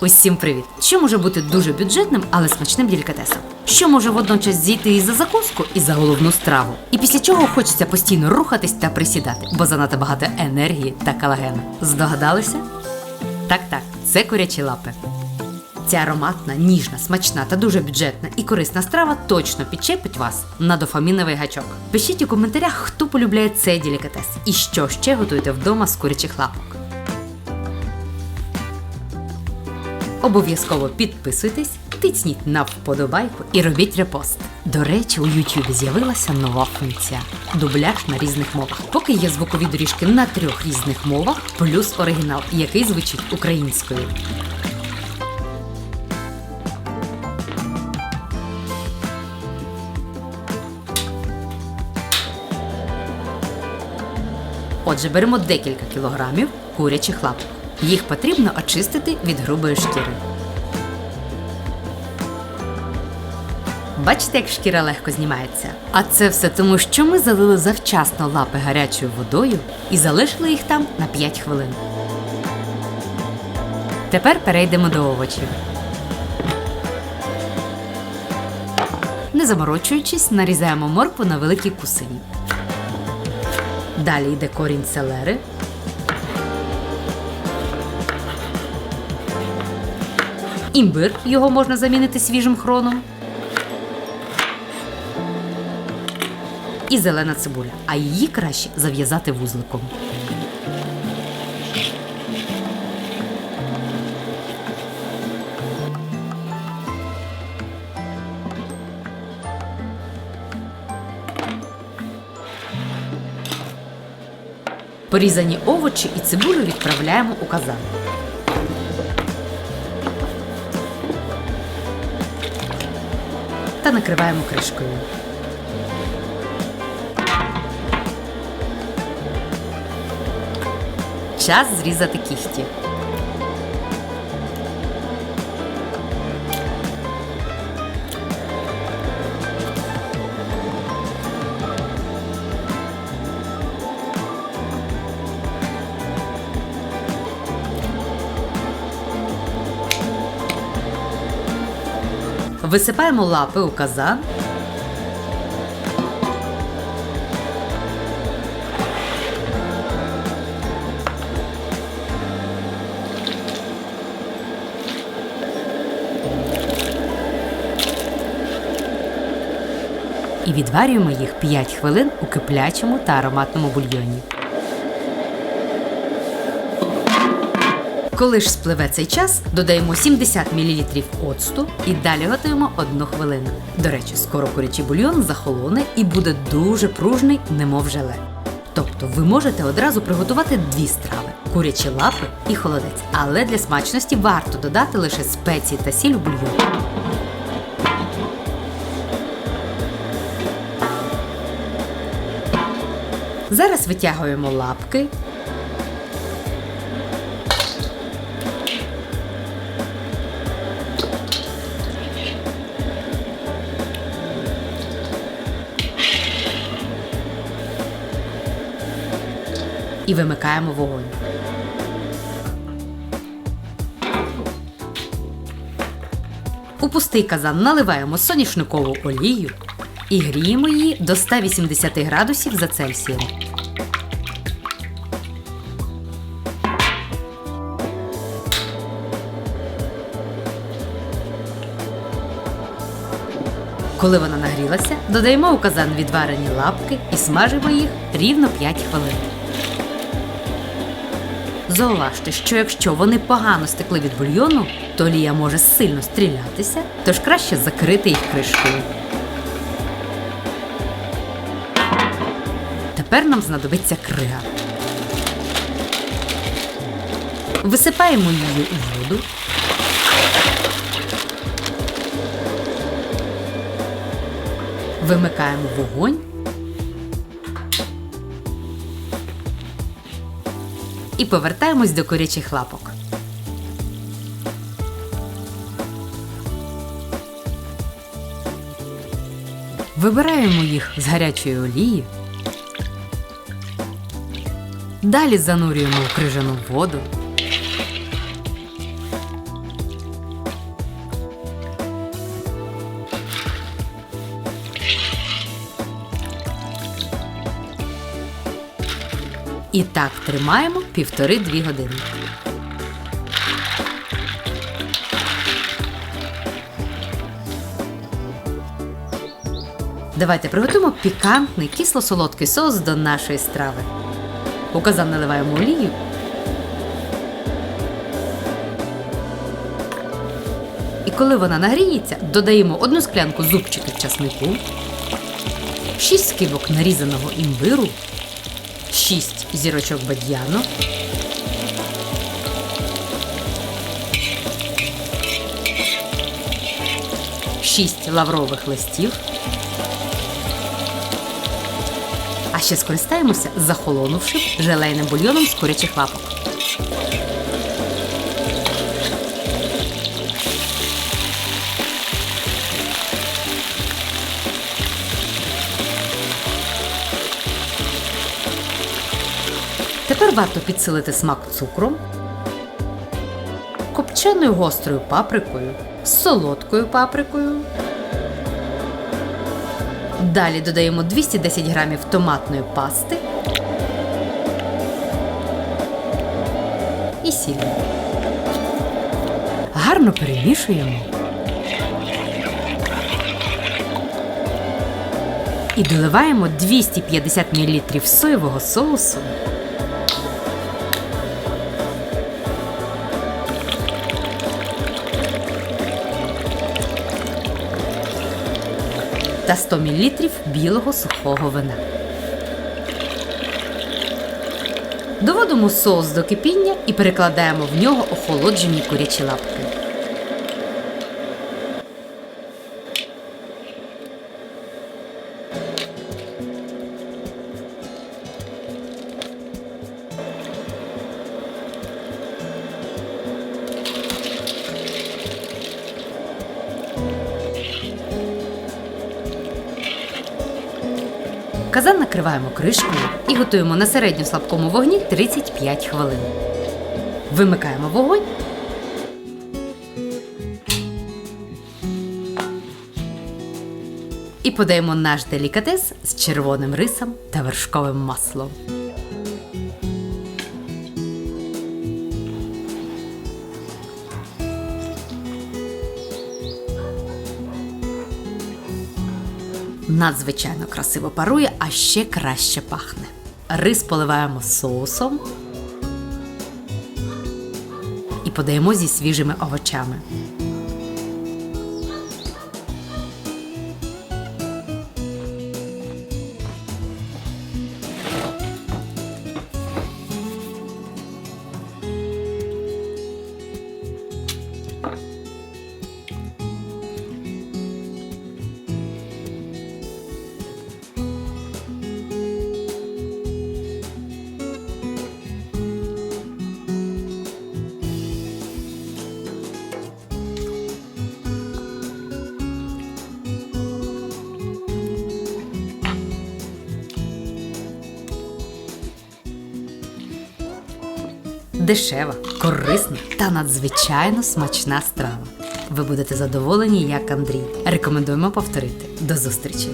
Усім привіт! Що може бути дуже бюджетним, але смачним делікатесом? Що може водночас зійти і за закуску, і за головну страву? І після чого хочеться постійно рухатись та присідати, бо занадто багато енергії та колагену. Здогадалися? Так, так, це курячі лапи. Ця ароматна, ніжна, смачна та дуже бюджетна і корисна страва точно підчепить вас на дофаміновий гачок. Пишіть у коментарях, хто полюбляє цей делікатес і що ще готуєте вдома з курячих лапок. Обов'язково підписуйтесь, тицніть на вподобайку і робіть репост. До речі, у YouTube з'явилася нова функція дубляж на різних мовах. Поки є звукові доріжки на трьох різних мовах, плюс оригінал, який звучить українською. Отже, беремо декілька кілограмів курячих лапок. Їх потрібно очистити від грубої шкіри. Бачите, як шкіра легко знімається? А це все тому, що ми залили завчасно лапи гарячою водою і залишили їх там на 5 хвилин. Тепер перейдемо до овочів. Не заморочуючись, нарізаємо моркву на великі кусині. Далі йде корінь селери. Імбир, його можна замінити свіжим хроном. І зелена цибуля, а її краще зав'язати вузликом. Порізані овочі і цибулю відправляємо у казан. Та накриваємо кришкою. Час зрізати кіхті. Висипаємо лапи у казан. І відварюємо їх 5 хвилин у киплячому та ароматному бульйоні. Коли ж спливе цей час, додаємо 70 мл оцту і далі готуємо 1 хвилину. До речі, скоро курячий бульйон захолоне і буде дуже пружний, немов желе. Тобто ви можете одразу приготувати дві страви курячі лапи і холодець. Але для смачності варто додати лише спеції та сіль у бульйон. Зараз витягуємо лапки. І вимикаємо вогонь. У пустий казан наливаємо соняшникову олію і гріємо її до 180 градусів за Цельсієм. Коли вона нагрілася, додаємо у казан відварені лапки і смажимо їх рівно 5 хвилин. Зауважте, що якщо вони погано стекли від бульйону, то олія може сильно стрілятися, тож краще закрити їх кришкою. Тепер нам знадобиться крига. Висипаємо її у воду. Вимикаємо вогонь. І повертаємось до курячих лапок. Вибираємо їх з гарячої олії. Далі занурюємо у крижану воду. І так тримаємо півтори-дві години. Давайте приготуємо пікантний кисло-солодкий соус до нашої страви. У казан наливаємо олію. І коли вона нагріється, додаємо одну склянку зубчиків часнику, 6 скибок нарізаного імбиру, 6 зірочок бадьяну, шість лаврових листів. А ще скористаємося захолонувшим желейним бульйоном з курячих лапок. Тепер варто підсилити смак цукром, копченою гострою паприкою, солодкою паприкою. Далі додаємо 210 грамів томатної пасти і сіль. Гарно перемішуємо. І доливаємо 250 мл соєвого соусу. Та 100 мл білого сухого вина. Доводимо соус до кипіння і перекладаємо в нього охолоджені курячі лапки. Казан накриваємо кришкою і готуємо на середньо слабкому вогні 35 хвилин. Вимикаємо вогонь. І подаємо наш делікатес з червоним рисом та вершковим маслом. Надзвичайно красиво парує, а ще краще пахне. Рис поливаємо соусом і подаємо зі свіжими овочами. Дешева, корисна та надзвичайно смачна страва. Ви будете задоволені, як Андрій. Рекомендуємо повторити. До зустрічі!